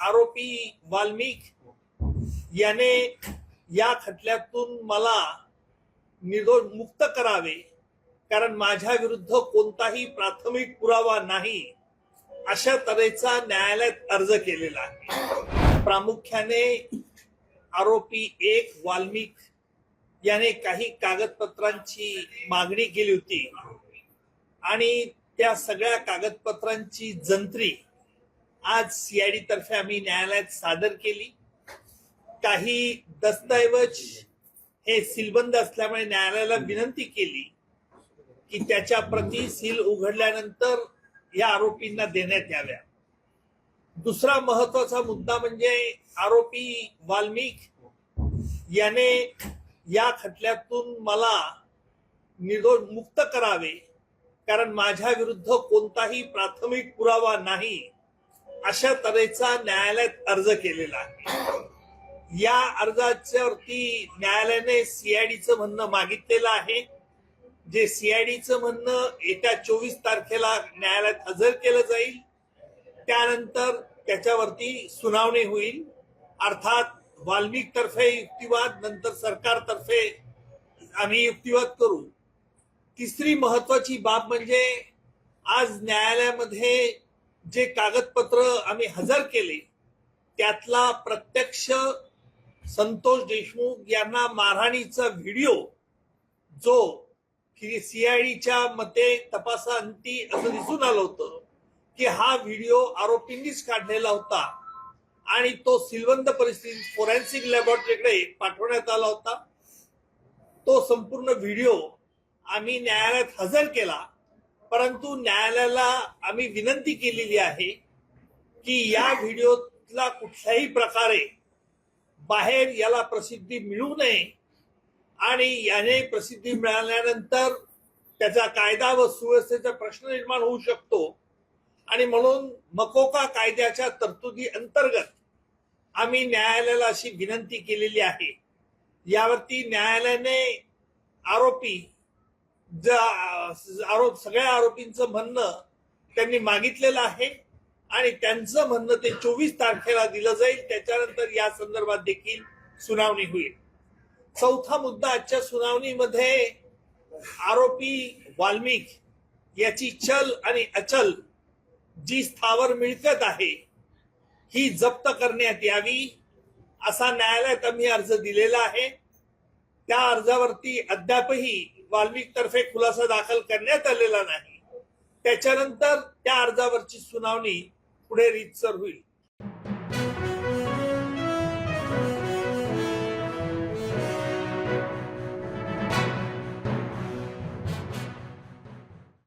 आरोपी वाल्मिक याने या खटल्यातून मला निर्दोष मुक्त करावे. कारण माझ्या विरुद्ध कोणताही प्राथमिक पुरावा नाही अशा तऱ्हेचा न्यायालयात अर्ज केलेला आहे. प्रामुख्याने आरोपी एक वाल्मिक याने काही कागदपत्रांची मागणी केली होती. आणि त्या सगळ्या कागदपत्रांची जंत्री आज सीआयडी तर्फे आम्ही न्यायालयात सादर केली. काही दस्तऐवज हे सीलबंद असल्यामुळे न्यायालयाला विनंती केली की त्याच्या प्रती सील उघडल्यानंतर या आरोपींना देण्यात याव्या. दुसरा महत्त्वाचा मुद्दा म्हणजे आरोपी वाल्मिक याने या खटल्यातून मला निर्दोष मुक्त करावे कारण माझ्या विरुद्ध कोणताही प्राथमिक पुरावा नाही. अशा तऱ्हेचा न्यायालयात अर्ज केलेला आहे. या अर्जाच्यावरती न्यायालयाने सीआयडीचं म्हणणं मागितलेलं आहे. जे सीआयडीचं म्हणणं येत्या चोवीस तारखेला न्यायालयात हजर केलं जाईल. त्यानंतर त्याच्यावरती सुनावणी होईल. अर्थात वाल्मिक तर्फे युक्तिवाद नंतर सरकारतर्फे आम्ही युक्तिवाद करू. तिसरी महत्वाची बाब म्हणजे आज न्यायालयामध्ये जे कागदपत्र आम्ही हजर केले त्यातला प्रत्यक्ष संतोष देशमुख यांना मारहाणीचा व्हिडिओ जो सीआयडीच्या मते तपासांती असं दिसून आलं होतं की हा व्हिडिओ आरोपींनीच काढलेला होता. आणि तो सिलवंत परिस्थितीत फोरेन्सिक लॅबोरेटरीकडे पाठवण्यात आला होता. तो संपूर्ण व्हिडिओ आम्ही न्यायालयात हजर केला. परंतु न्यायालयाला आम्ही विनंती केलेली आहे की या व्हिडिओतला कुठल्याही प्रकारे बाहेर याला प्रसिद्धी मिळू नये आणि याने प्रसिद्धी मिळाल्यानंतर त्याचा कायदा व सुव्यवस्थेचा प्रश्न निर्माण होऊ शकतो. आणि म्हणून मकोका कायद्याच्या तरतुदी अंतर्गत आम्ही न्यायालयाला अशी विनंती केलेली आहे. यावरती न्यायालयाने आरोपी आरोप सगळ्या आरोपींचं म्हणणं त्यांनी मागितलेलं आहे आणि त्यांचं म्हणणं ते चोवीस तारखेला दिलं जाईल. त्याच्यानंतर या संदर्भात देखील सुनावणी होईल. चौथा मुद्दा आजच्या सुनावणीमध्ये आरोपी वाल्मिक याची चल आणि अचल जी स्थावर मिळकत आहे ही जप्त करण्यात यावी असा न्यायालयात आम्ही अर्ज दिलेला आहे. त्या अर्जावरती अद्यापही वाल्मिक तर्फे खुलासा दाखल करण्यात आलेला नाही. त्याच्यानंतर त्या अर्जावरची सुनावणी पुढे रीतसर होईल.